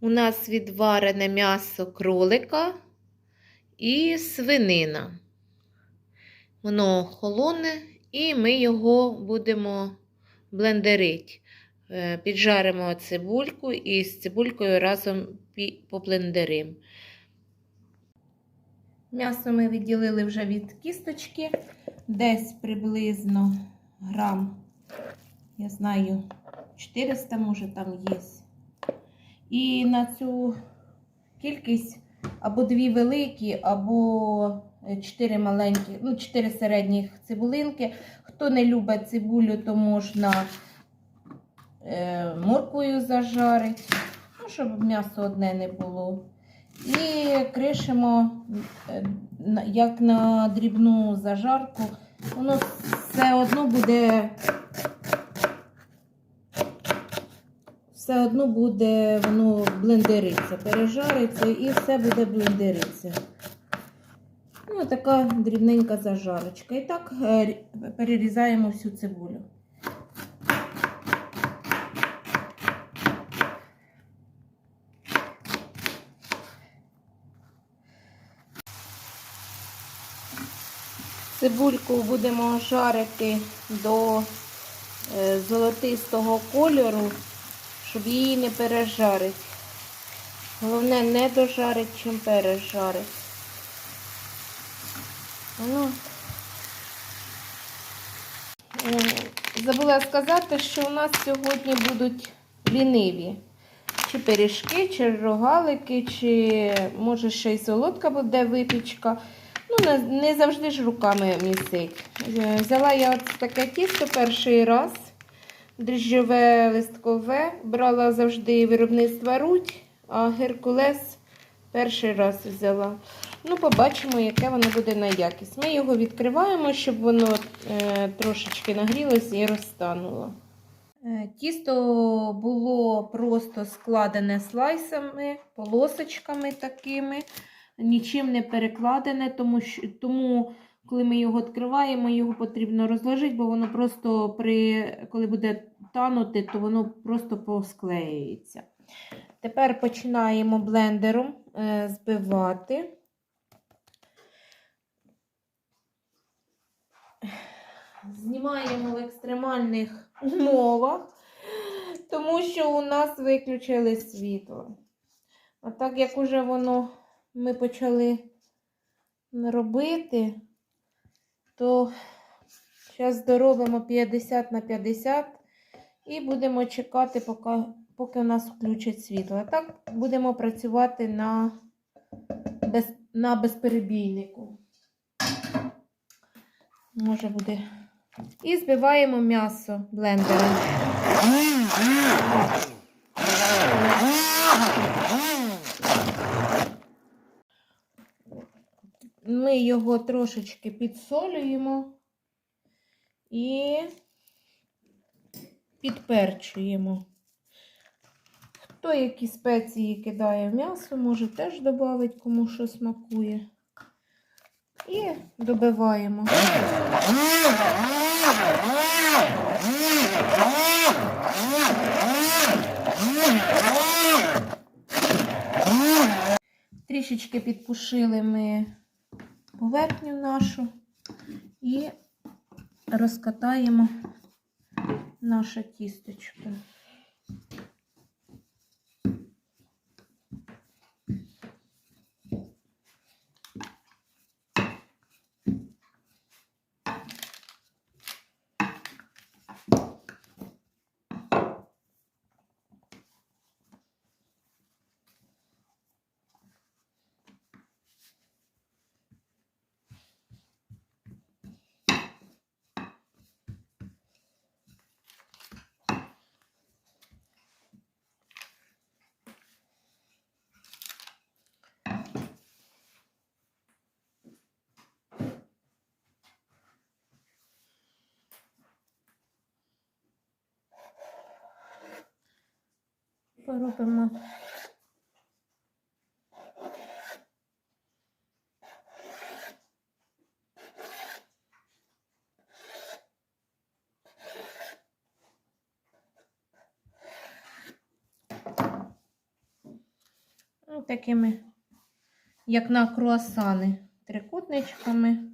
У нас відварене м'ясо кролика і свинина. Воно холоне, і ми його будемо блендерити. Е, Піджаримо цибульку і з цибулькою разом поблендеримо. М'ясо ми відділили вже від кісточки, десь приблизно грам, я знаю, 400, може там є. І на цю кількість або дві великі, або чотири маленькі, ну, чотири середніх цибулинки. Хто не любить цибулю, то можна е, морквою зажарити, ну, щоб м'ясо одне не було. І кришимо, е, як на дрібну зажарку, воно все одно буде. Все одно буде воно блендериться, пережариться і все буде блендериться. Ну, така дрібненька зажарочка. І так е, перерізаємо всю цибулю. Цибульку будемо жарити до е, золотистого кольору, щоб її не пережарити. Головне не дожарити, чим пережарити. Ну, е, забула сказати, що у нас сьогодні будуть ліниві. Чи пиріжки, чи рогалики, чи може ще й солодка буде випічка. Ну, не, не завжди ж руками місить. Е, Взяла я от таке тісто перший раз. Дріжджове листкове. Брала завжди виробництва Руть, а Геркулес перший раз взяла. Ну, побачимо, яке воно буде на якість. Ми його відкриваємо, щоб воно е, трошечки нагрілося і розтануло. Е, Тісто було просто складене слайсами, полосочками такими, нічим не перекладене, тому, тому коли ми його відкриваємо, його потрібно розложити, бо воно просто при, коли буде танути, то воно просто посклеюється. Тепер починаємо блендером е, збивати. Знімаємо в екстремальних умовах, тому що у нас виключили світло. А так як уже воно ми почали робити, то зараз доробимо 50 на 50 і будемо чекати, поки, поки у нас включать світло. А так будемо працювати на, без, на безперебійнику. Може буде. І збиваємо м'ясо блендером. Ми його трошечки підсолюємо і підперчуємо. Хто які спеції кидає в м'ясо, може теж додати, кому що смакує. І добиваємо. Трішечки підпушили ми поверхню нашу і розкатаємо наше тістечко. Поробимо такими, як на круасани, трикутничками.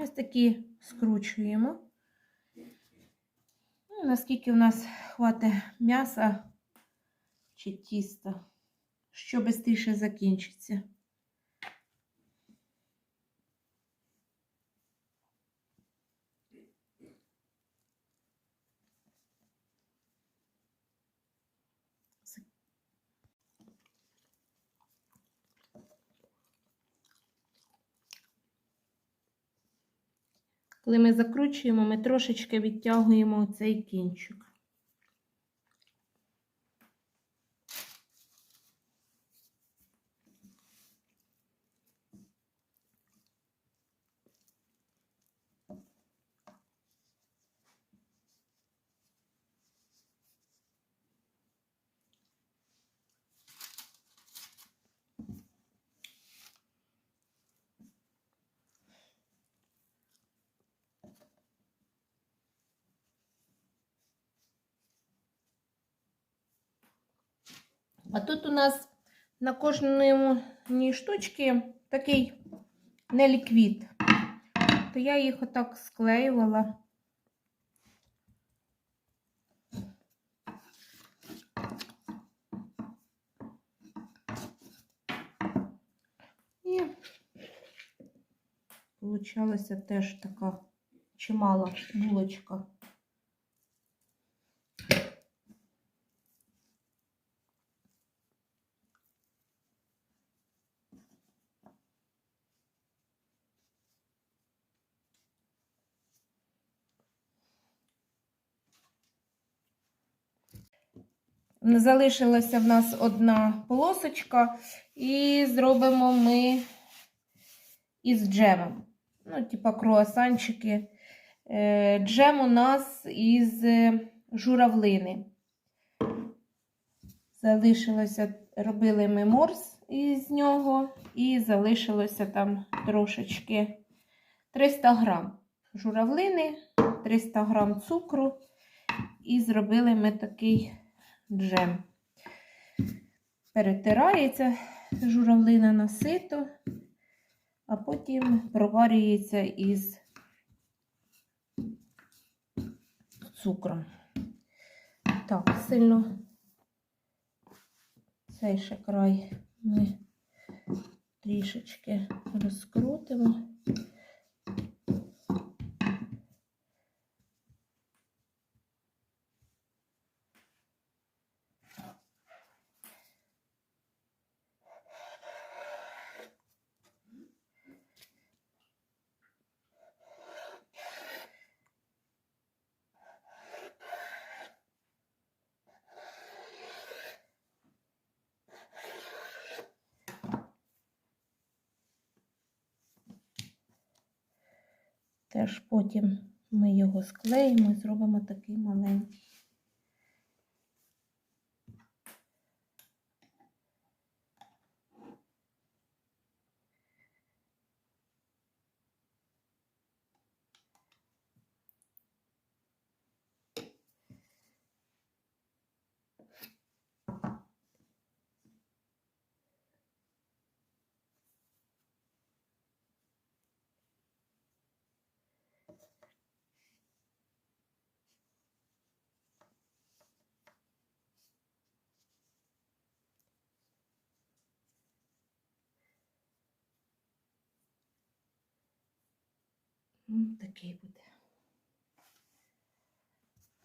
Ось такі скручуємо. Ну, наскільки в нас хватить м'яса чи тіста, що швидше закінчиться. Коли ми закручуємо, ми трошечки відтягуємо цей кінчик. А тут у нас на кожній штучці такий неліквід. То я їх отак склеювала. І получалася теж така чимала булочка. Залишилася в нас одна полосочка, і зробимо ми із джемом. Ну, типа круасанчики. Е, Джем у нас із журавлини. Залишилося, робили ми морс із нього, і залишилося там трошечки 300 грам журавлини, 300 грам цукру, і зробили ми такий джем. Перетирається журавлина на сито, а потім проварюється із цукром. Так, сильно цей ще край ми трішечки розкрутимо. Теж потім ми його склеїмо і зробимо такий маленький. Такий буде.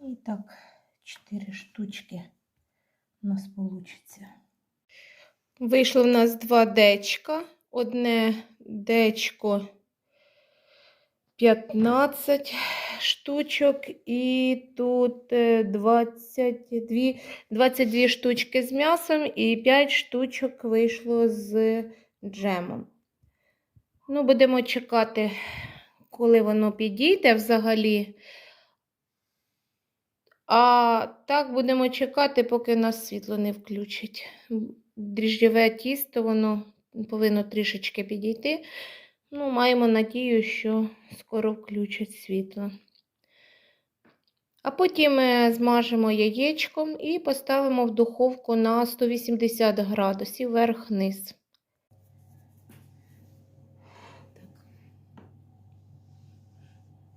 І так, 4 штучки у нас вийде. Вийшло в нас два дечка. Одне дечко 15 штучок, і тут е, 22, 22 штучки з м'ясом і 5 штучок вийшло з джемом. Ну, будемо чекати, коли воно підійде взагалі. А так будемо чекати, поки нас світло не включить. Дріжджове тісто, воно повинно трішечки підійти. Ну, маємо надію, що скоро включать світло. А потім е, змажемо яєчком і поставимо в духовку на 180 градусів вверх-вниз.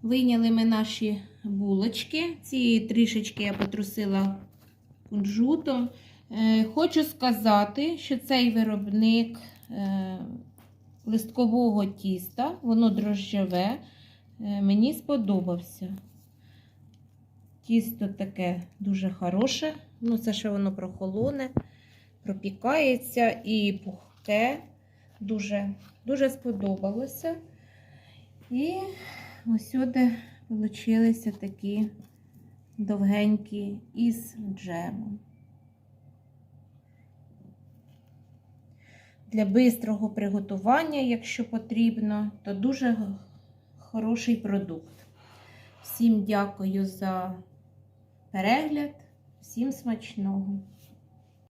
Вийняли ми наші булочки. Ці трішечки я потрусила кунжутом. Е, Хочу сказати, що цей виробник е, листкового тіста, воно дрожжеве, е, мені сподобався. Тісто таке дуже хороше, ну це ще воно прохолоне, пропікається і пухке. Дуже, дуже сподобалося. І ось сюди получилися такі довгенькі із джемом. Для бистрого приготування, якщо потрібно, то дуже хороший продукт. Всім дякую за перегляд, всім смачного!